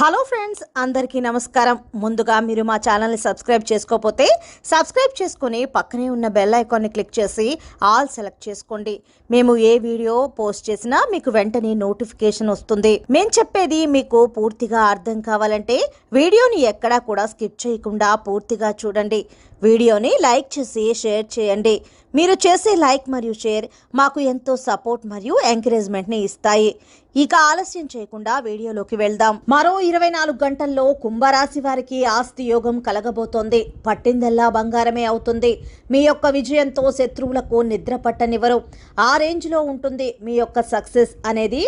Hello friends అందరికీ నమస్కారం. ముందుగా మీరు మా ఛానల్ని సబ్స్క్రైబ్ చేసుకోకపోతే సబ్స్క్రైబ్ చేసుకొని పక్కనే ఉన్న బెల్ ఐకాన్ని క్లిక్ చేసి ఆల్ సెలెక్ట్ చేసుకోండి. మేము ఏ వీడియో పోస్ట్ చేసినా మీకు వెంటనే నోటిఫికేషన్ వస్తుంది. మేము చెప్పేది మీకు పూర్తిగా అర్థం కావాలంటే వీడియోని ఎక్కడా కూడా స్కిప్ చేయకుండా పూర్తిగా చూడండి. వీడియోని లైక్ చేసి షేర్ చేయండి. మీరు చేసే లైక్ మరియు షేర్ మాకు ఎంతో సపోర్ట్ మరియు ఎంకరేజ్మెంట్ని ఇస్తాయి. ఇక ఆలస్యం చేయకుండా వీడియోలోకి వెళ్దాం. మరో ఇరవై నాలుగు గంటల్లో కుంభరాశి వారికి ఆస్తి యోగం కలగబోతోంది. పట్టిందల్లా బంగారమే అవుతుంది. మీ యొక్క విజయంతో శత్రువులకు నిద్ర పట్టనివ్వరు. ఆ రేంజ్లో ఉంటుంది మీ యొక్క సక్సెస్ అనేది.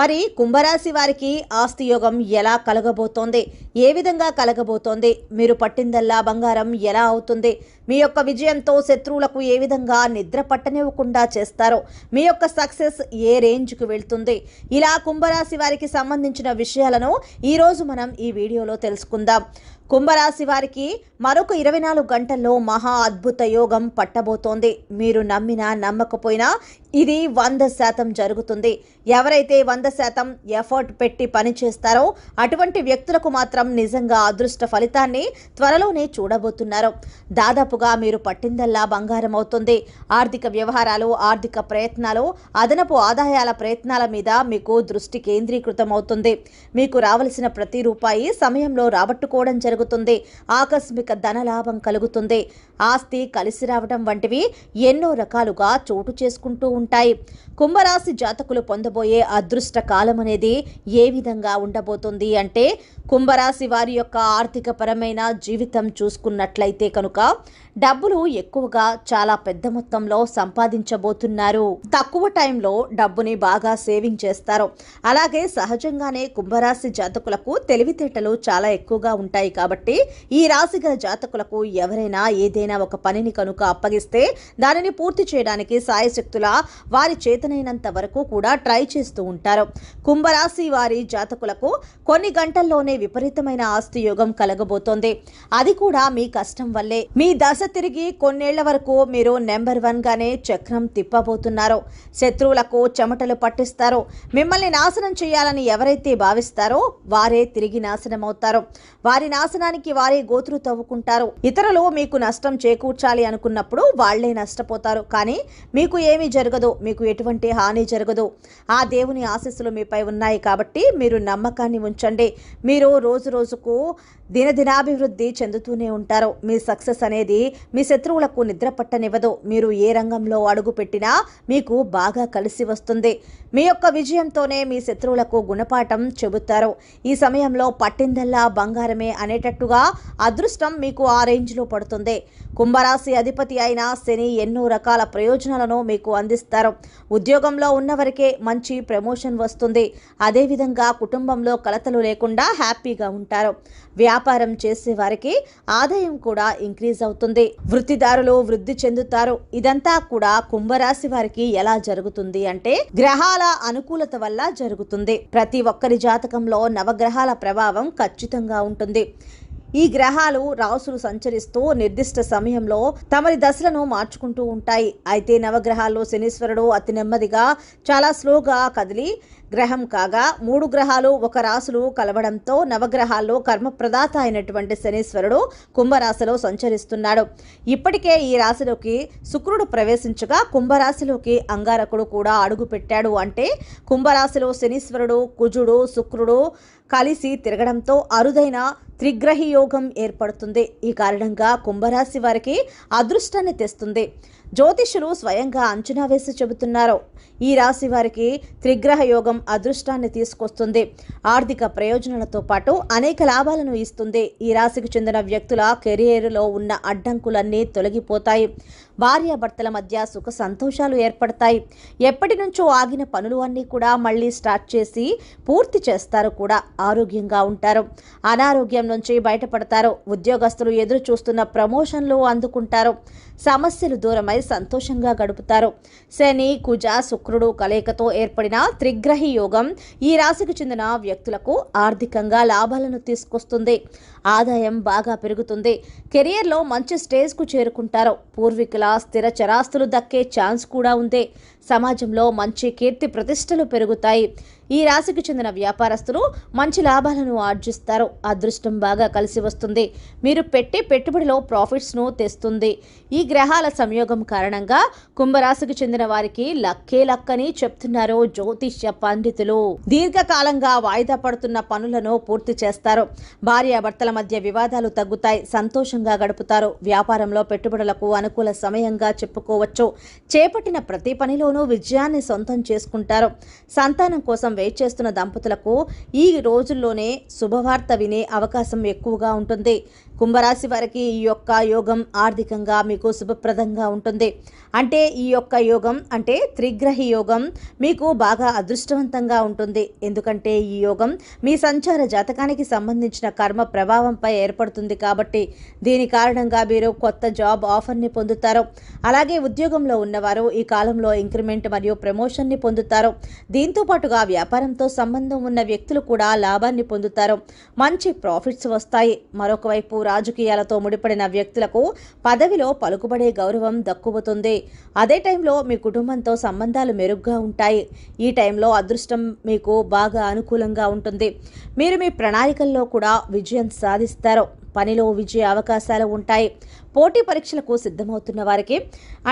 మరి కుంభరాశి వారికి ఆస్తి యోగం ఎలా కలగబోతోంది? ఏ విధంగా కలగబోతోంది? మీరు పట్టిందల్లా బంగారం ఎలా అవుతుంది? మీ యొక్క విజయంతో శత్రువులకు ఏ విధంగా నిద్ర పట్టనివ్వకుండా చేస్తారో? మీ యొక్క సక్సెస్ ఏ రేంజ్కు వెళ్తుంది? ఇలా కుంభరాశి వారికి సంబంధించిన విషయాలను ఈరోజు మనం ఈ వీడియోలో తెలుసుకుందాం. కుంభరాశి వారికి మరొక ఇరవై నాలుగు గంటల్లో మహా అద్భుత యోగం పట్టబోతోంది. మీరు నమ్మినా నమ్మకపోయినా ఇది వంద శాతం జరుగుతుంది. ఎవరైతే వంద శాతం ఎఫర్ట్ పెట్టి పని చేస్తారో అటువంటి వ్యక్తులకు మాత్రం నిజంగా అదృష్ట ఫలితాన్ని త్వరలోనే చూడబోతున్నారు. దాదాపుగా మీరు పట్టిందల్లా బంగారం అవుతుంది. ఆర్థిక వ్యవహారాలు ఆర్థిక ప్రయత్నాలు అదనపు ఆదాయాల ప్రయత్నాల మీద మీకు దృష్టి కేంద్రీకృతం అవుతుంది మీకు రావలసిన ప్రతి రూపాయి సమయంలో రాబట్టుకోవడం జరుగుతుంది. ఆకస్మిక ధనలాభం కలుగుతుంది. ఆస్తి కలిసి రావడం వంటివి ఎన్నో రకాలుగా చోటు చేసుకుంటూ ఉంటాయి. కుంభరాశి జాతకులు పొందబోయే అదృష్ట కాలం అనేది ఏ విధంగా ఉండబోతుంది అంటే కుంభరాశి వారి యొక్క ఆర్థిక పరమైన జీవితం చూసుకున్నట్లయితే కనుక డబ్బులు ఎక్కువగా చాలా పెద్ద మొత్తంలో సంపాదించబోతున్నారు. తక్కువ టైంలో డబ్బుని బాగా సేవింగ్ చేస్తారు. అలాగే సహజంగానే కుంభరాశి జాతకులకు తెలివితేటలు చాలా ఎక్కువగా ఉంటాయి కాబట్టి ఈ రాశి గల జాతకులకు ఎవరైనా ఏదైనా ఒక పనిని కనుక అప్పగిస్తే దానిని పూర్తి చేయడానికి సాయశక్తుల వారి చేతనైనంత వరకు కూడా ట్రై చేస్తూ ఉంటారు. కుంభరాశి వారి జాతకులకు కొన్ని గంటల్లోనే విపరీతమైన ఆస్తి యోగం కలగబోతోంది. అది కూడా మీ కష్టం వల్లే. మీ దశ తిరిగి కొన్నేళ్ళ వరకు మీరు నెంబర్ వన్గానే చక్రం తిప్పబోతున్నారు. శత్రువులకు చెమటలు పట్టిస్తారు. మిమ్మల్ని నాశనం చేయాలని ఎవరైతే భావిస్తారో వారే తిరిగి నాశనం అవుతారు వారి నాశనానికి వారే గోతులు తవ్వుకుంటారు. ఇతరులు మీకు నష్టం చేకూర్చాలి అనుకున్నప్పుడు వాళ్ళే నష్టపోతారు. కానీ మీకు ఏమీ జరగదు. మీకు ఎటువంటి హాని జరగదు. ఆ దేవుని ఆశీస్సులు మీపై ఉన్నాయి కాబట్టి మీరు నమ్మకాన్ని ఉంచండి. మీరు రోజు రోజుకు దినదినాభివృద్ధి చెందుతూనే ఉంటారు. మీ సక్సెస్ అనేది మీ శత్రువులకు నిద్ర పట్టనివ్వదు. మీరు ఏ రంగంలో అడుగు పెట్టినా మీకు బాగా కలిసి వస్తుంది. మీ యొక్క విజయంతోనే మీ శత్రువులకు గుణపాఠం చెబుతారు. ఈ సమయంలో పట్టిందల్లా బంగారమే అనేటట్టుగా అదృష్టం మీకు ఆ రేంజ్లో పడుతుంది. కుంభరాశి అధిపతి అయిన శని ఎన్నో రకాల ప్రయోజనాలను మీకు అందిస్తారు. ఉద్యోగంలో ఉన్నవరకే మంచి ప్రమోషన్ వస్తుంది. అదేవిధంగా కుటుంబంలో కలతలు లేకుండా హ్యాపీగా ఉంటారు. వ్యా వ్యాపారం చేసే వారికి ఆదాయం కూడా ఇంక్రీజ్ అవుతుంది. వృత్తిదారులు వృద్ధి చెందుతారు. ఇదంతా కూడా కుంభరాశి వారికి ఎలా జరుగుతుంది అంటే గ్రహాల అనుకూలత వల్ల జరుగుతుంది. ప్రతి ఒక్కరి జాతకంలో నవగ్రహాల ప్రభావం ఖచ్చితంగా ఉంటుంది. ఈ గ్రహాలు రాసులు సంచరిస్తూ నిర్దిష్ట సమయంలో తమరి దశలను మార్చుకుంటూ ఉంటాయి. అయితే నవగ్రహాల్లో శనీశ్వరుడు అతి నెమ్మదిగా చాలా స్లోగా కదిలి గ్రహం కాగా మూడు గ్రహాలు ఒక రాసులు కలవడంతో నవగ్రహాల్లో కర్మప్రదాత అయినటువంటి శనీశ్వరుడు కుంభరాశిలో సంచరిస్తున్నాడు. ఇప్పటికే ఈ రాశిలోకి శుక్రుడు ప్రవేశించగా కుంభరాశిలోకి అంగారకుడు కూడా అడుగుపెట్టాడు అంటే కుంభరాశిలో శనీశ్వరుడు కుజుడు శుక్రుడు కలిసి తిరగడంతో అరుదైన త్రిగ్రహి యోగం ఏర్పడుతుంది. ఈ కారణంగా కుంభరాశి వారికి అదృష్టాన్ని తెస్తుంది. జ్యోతిషులు స్వయంగా అంచనా వేసి చెబుతున్నారు. ఈ రాశి వారికి త్రిగ్రహ యోగం అదృష్టాన్ని తీసుకొస్తుంది. ఆర్థిక ప్రయోజనాలతో పాటు అనేక లాభాలను ఇస్తుంది. ఈ రాశికి చెందిన వ్యక్తుల కెరియర్లో ఉన్న అడ్డంకులన్నీ తొలగిపోతాయి. భార్యాభర్తల మధ్య సుఖ సంతోషాలు ఏర్పడతాయి. ఎప్పటి నుంచో ఆగిన పనులు అన్నీ కూడా మళ్ళీ స్టార్ట్ చేసి పూర్తి చేస్తారు కూడా. ఆరోగ్యంగా ఉంటారు. అనారోగ్యం నుంచి బయటపడతారు. ఉద్యోగస్తులు ఎదురు చూస్తున్న ప్రమోషన్లు అందుకుంటారు. సమస్యలు దూరమై సంతోషంగా గడుపుతారు. శని కుజ శుక్రుడు కలయికతో ఏర్పడిన త్రిగ్రహి యోగం ఈ రాశికి చెందిన వ్యక్తులకు ఆర్థికంగా లాభాలను తీసుకొస్తుంది. ఆదాయం బాగా పెరుగుతుంది. కెరియర్లో మంచి స్టేజ్కు చేరుకుంటారు. పూర్వీకుల స్థిర చరాస్తులు దక్కే ఛాన్స్ కూడా ఉంది. సమాజంలో మంచి కీర్తి ప్రతిష్టలు పెరుగుతాయి. ఈ రాశికి చెందిన వ్యాపారస్తులు మంచి లాభాలను ఆర్జిస్తారు. అదృష్టం బాగా కలిసి వస్తుంది. మీరు పెట్టే పెట్టుబడిలో ప్రాఫిట్స్ను తెస్తుంది. ఈ గ్రహాల సంయోగం కారణంగా కుంభరాశికి చెందిన వారికి లక్కే లక్కని చెప్తున్నారు జ్యోతిష్య పండితులు. దీర్ఘకాలంగా వాయిదా పడుతున్న పనులను పూర్తి చేస్తారు. భార్యాభర్తల మధ్య వివాదాలు తగ్గుతాయి. సంతోషంగా గడుపుతారు. వ్యాపారంలో పెట్టుబడులకు అనుకూల సమయంగా చెప్పుకోవచ్చు. చేపట్టిన ప్రతి పనిలోనూ విజయాన్ని సొంతం చేసుకుంటారు. సంతానం కోసం వెయిట్ చేస్తున్న దంపతులకు ఈ రోజుల్లోనే శుభవార్త వినే అవకాశం ఎక్కువగా ఉంటుంది. కుంభరాశి వారికి ఈ యొక్క యోగం ఆర్థికంగా మీకు శుభప్రదంగా ఉంటుంది. అంటే ఈ యొక్క యోగం అంటే త్రిగ్రహి యోగం మీకు బాగా అదృష్టవంతంగా ఉంటుంది. ఎందుకంటే ఈ యోగం మీ సంచార జాతకానికి సంబంధించిన కర్మ ప్రభావంపై ఏర్పడుతుంది కాబట్టి దీని కారణంగా మీరు కొత్త జాబ్ ఆఫర్ని పొందుతారు. అలాగే ఉద్యోగంలో ఉన్నవారు ఈ కాలంలో ఇంక్రిమెంట్ మరియు ప్రమోషన్ని పొందుతారు. దీంతో పాటుగా వ్యాపారంతో సంబంధం ఉన్న వ్యక్తులు కూడా లాభాన్ని పొందుతారు. మంచి ప్రాఫిట్స్ వస్తాయి. మరొకవైపు రాజకీయాలతో ముడిపడిన వ్యక్తులకు పదవిలో పలుకుబడే గౌరవం దక్కుబోతుంది. అదే టైంలో మీ కుటుంబంతో సంబంధాలు మెరుగ్గా ఉంటాయి. ఈ టైంలో అదృష్టం మీకు బాగా అనుకూలంగా ఉంటుంది. మీరు మీ ప్రణాళికల్లో కూడా విజయం సాధిస్తారు. పనిలో విజయ అవకాశాలు ఉంటాయి. పోటీ పరీక్షలకు సిద్ధమవుతున్న వారికి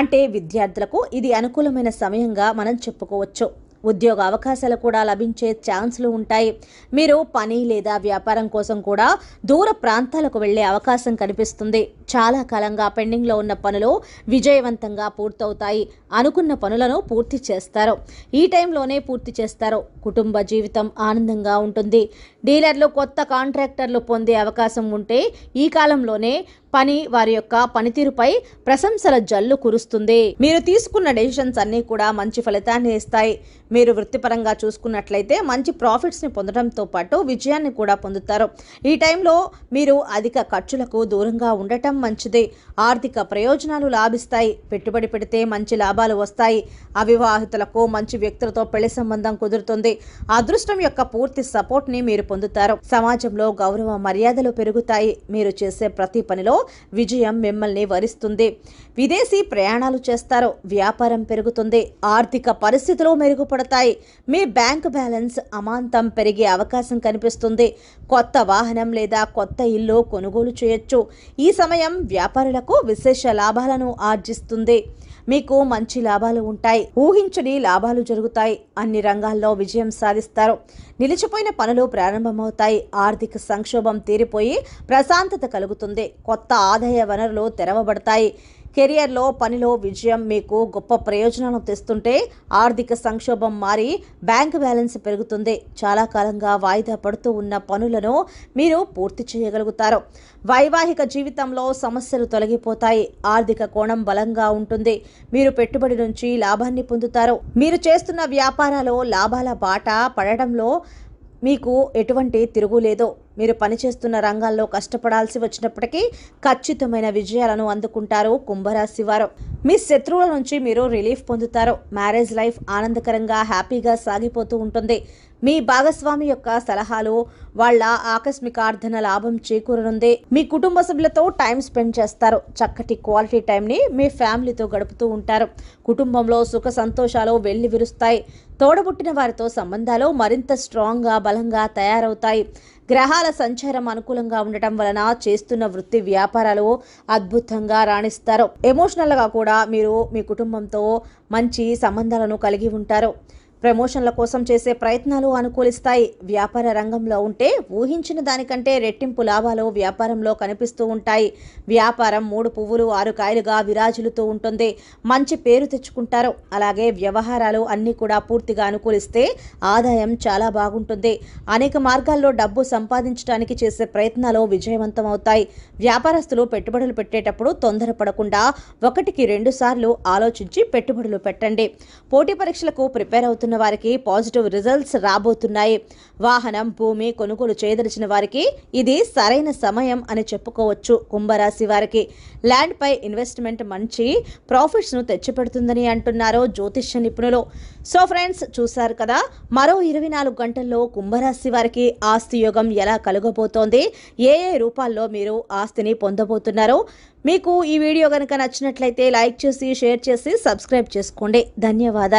అంటే విద్యార్థులకు ఇది అనుకూలమైన సమయంగా మనం చెప్పుకోవచ్చు. ఉద్యోగ అవకాశాలు కూడా లభించే ఛాన్సులు ఉంటాయి. మీరు పని లేదా వ్యాపారం కోసం కూడా దూర ప్రాంతాలకు వెళ్ళే అవకాశం కనిపిస్తుంది. చాలా కాలంగా పెండింగ్లో ఉన్న పనులు విజయవంతంగా పూర్తవుతాయి. అనుకున్న పనులను పూర్తి చేస్తారు. ఈ టైంలోనే పూర్తి చేస్తారు. కుటుంబ జీవితం ఆనందంగా ఉంటుంది. డీలర్లు కొత్త కాంట్రాక్టర్లు పొందే అవకాశం ఉంటే ఈ కాలంలోనే పని వారి యొక్క పనితీరుపై ప్రశంసల జల్లు కురుస్తుంది. మీరు తీసుకున్న డెసిషన్స్ అన్నీ కూడా మంచి ఫలితాన్ని ఇస్తాయి. మీరు వృత్తిపరంగా చూసుకున్నట్లయితే మంచి ప్రాఫిట్స్ని పొందడంతో పాటు విజయాన్ని కూడా పొందుతారు. ఈ టైంలో మీరు అధిక ఖర్చులకు దూరంగా ఉండటం మంచిది. ఆర్థిక ప్రయోజనాలు లాభిస్తాయి. పెట్టుబడి పెడితే మంచి లాభాలు వస్తాయి. అవివాహితులకు మంచి వ్యక్తులతో పెళ్ళి సంబంధం కుదురుతుంది. అదృష్టం యొక్క పూర్తి సపోర్ట్ని మీరు పొందుతారు. సమాజంలో గౌరవ మర్యాదలు పెరుగుతాయి. మీరు చేసే ప్రతి పనిలో విజయం మిమ్మల్ని వరిస్తుంది. విదేశీ ప్రయాణాలు చేస్తారు. వ్యాపారం పెరుగుతుంది. ఆర్థిక పరిస్థితులు మెరుగుపడతాయి. మీ బ్యాంక్ బ్యాలెన్స్ అమాంతం పెరిగే అవకాశం కనిపిస్తుంది. కొత్త వాహనం లేదా కొత్త ఇల్లు కొనుగోలు చేయొచ్చు. ఈ సమయం వ్యాపారులకు విశేష లాభాలను ఆర్జిస్తుంది. మీకు మంచి లాభాలు ఉంటాయి. ఊహించని లాభాలు జరుగుతాయి. అన్ని రంగాల్లో విజయం సాధిస్తారు. నిలిచిపోయిన పనులు ప్రారంభమవుతాయి. ఆర్థిక సంక్షోభం తీరిపోయి ప్రశాంతత కలుగుతుంది. కొత్త ఆదాయ వనరులు తెరవబడతాయి. కెరియర్లో పనిలో విజయం మీకు గొప్ప ప్రయోజనాలను తెస్తుంటే ఆర్థిక సంక్షోభం మారి బ్యాంక్ బ్యాలెన్స్ పెరుగుతుంది. చాలా కాలంగా వాయిదా పడుతూ ఉన్న పనులను మీరు పూర్తి చేయగలుగుతారు. వైవాహిక జీవితంలో సమస్యలు తొలగిపోతాయి. ఆర్థిక కోణం బలంగా ఉంటుంది. మీరు పెట్టుబడి నుంచి లాభాన్ని పొందుతారు. మీరు చేస్తున్న వ్యాపారాలు లాభాల బాట పడడంలో మీకు ఎటువంటి తిరుగులేదో మీరు పనిచేస్తున్న రంగాల్లో కష్టపడాల్సి వచ్చినప్పటికీ ఖచ్చితమైన విజయాలను అందుకుంటారు కుంభరాశి వారు. మీ శత్రువుల నుంచి మీరు రిలీఫ్ పొందుతారు. మ్యారేజ్ లైఫ్ ఆనందకరంగా హ్యాపీగా సాగిపోతూ ఉంటుంది. మీ భాగస్వామి యొక్క సలహాలు వాళ్ళ ఆకస్మిక ఆర్థన లాభం చేకూరనుంది మీ కుటుంబ సభ్యులతో టైం స్పెండ్ చేస్తారు. చక్కటి క్వాలిటీ టైంని మీ ఫ్యామిలీతో గడుపుతూ ఉంటారు. కుటుంబంలో సుఖ సంతోషాలు వెళ్ళి విరుస్తాయి. తోడబుట్టిన వారితో సంబంధాలు మరింత స్ట్రాంగ్గా బలంగా తయారవుతాయి. గ్రహాల సంచారం అనుకూలంగా ఉండటం వలన చేస్తున్న వృత్తి వ్యాపారాలు అద్భుతంగా రాణిస్తారు. ఎమోషనల్గా కూడా మీరు మీ కుటుంబంతో మంచి సంబంధాలను కలిగి ఉంటారు. ప్రమోషన్ల కోసం చేసే ప్రయత్నాలు అనుకూలిస్తాయి. వ్యాపార రంగంలో ఉంటే ఊహించిన దానికంటే రెట్టింపు లాభాలు వ్యాపారంలో కనిపిస్తూ ఉంటాయి. వ్యాపారం మూడు పువ్వులు ఆరు కాయలుగా విరాజులుతూ ఉంటుంది. మంచి పేరు తెచ్చుకుంటారు. అలాగే వ్యవహారాలు అన్నీ కూడా పూర్తిగా అనుకూలిస్తే ఆదాయం చాలా బాగుంటుంది. అనేక మార్గాల్లో డబ్బు సంపాదించడానికి చేసే ప్రయత్నాలు విజయవంతం అవుతాయి. వ్యాపారస్తులు పెట్టుబడులు పెట్టేటప్పుడు తొందరపడకుండా ఒకటికి రెండుసార్లు ఆలోచించి పెట్టుబడులు పెట్టండి. పోటీ పరీక్షలకు ప్రిపేర్ అవుతున్న వారికి పాజిటివ్ రిజల్ట్స్ రాబోతున్నాయి. వాహనం భూమి కొనుగోలు చేయదలిచిన వారికి ఇది సరైన సమయం అని చెప్పుకోవచ్చు కుంభరాశి వారికి. ల్యాండ్పై ఇన్వెస్ట్మెంట్ మంచి ప్రాఫిట్స్ను తెచ్చిపెడుతుందని అంటున్నారు జ్యోతిష్య నిపుణులు. సో ఫ్రెండ్స్ చూశారు కదా మరో ఇరవై నాలుగు గంటల్లో కుంభరాశి వారికి ఆస్తి యోగం ఎలా కలుగబోతోంది? ఏ ఏ రూపాల్లో మీరు ఆస్తిని పొందబోతున్నారో? మీకు ఈ వీడియో కనుక నచ్చినట్లయితే లైక్ చేసి షేర్ చేసి సబ్స్క్రైబ్ చేసుకోండి. ధన్యవాదాలు.